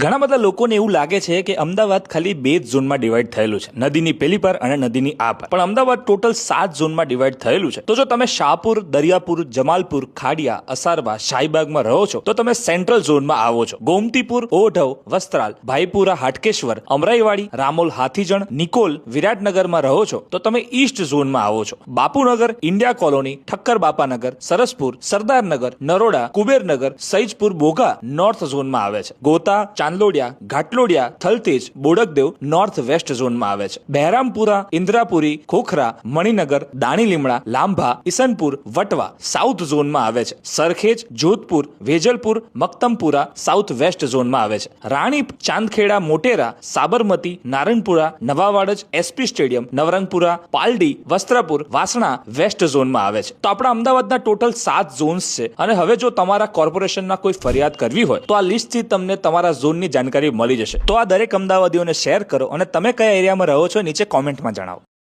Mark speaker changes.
Speaker 1: ઘણા બધા લોકોને એવું લાગે છે કે અમદાવાદ ખાલી બે જ ઝોનમાં ડિવાઈડ થયેલું છે. નદીની પેલી પર અને નદીની આ પર. પણ અમદાવાદ ટોટલ સાત ઝોનમાં ડિવાઈડ થયેલું છે. તો જો તમે શાહપુર, દરિયાપુર, જમાલપુર, ખાડિયા, અસારવા, શાહીબાગમાં રહો છો, તો તમે સેન્ટ્રલ ઝોનમાં આવો છો. ગોમતીપુર, ઓઢવ, વસ્ત્રાલ, ભાઈપુરા, હાટકેશ્વર, અમરાઈવાડી, રામોલ, હાથીજણ, નિકોલ, વિરાટનગરમાં રહો છો, તો તમે ઈસ્ટ ઝોનમાં આવો છો. Bapunagar, India colony, Thakkar Bapanagar, Saraspur, Sardarnagar, Naroda, Kubernagar, Saijpur Bogha north ઝોનમાં આવે છે. ગોતા ચાંદલોડિયા, ઘાટલોડિયા, થલતેજ, બોડકદેવ નોર્થ વેસ્ટ ઝોનમાં આવે છે. બહેરામપુરા, ઇન્દ્રાપુરી, ખોખરા, મણિનગર, દાણીલીમડા, લાંભા, ઈસનપુર, વટવા સાઉથ ઝોનમાં આવે છે. સરખેજ, જોધપુર, વેજલપુર, મક્તમપુરા સાઉથ વેસ્ટ ઝોનમાં આવે છે. Ranip, Chandkheda, Motera, Sabarmati, Naranpura, Navavadaj SP stadium, Navrangpura, Paldi, Vastrapur, Vasna west ઝોનમાં આવે છે. તો આપણા અમદાવાદના ટોટલ સાત ઝોન્સ છે. અને હવે જો તમારા કોર્પોરેશનમાં કોઈ ફરિયાદ કરવી હોય, તો આ લિસ્ટથી તમને તમારા ઝોનની જાણકારી મળી જશે. તો આ દરેક અમદાવાદીઓને શેર કરો અને તમે કયા એરિયામાં રહો છો નીચે કોમેન્ટમાં જણાવો.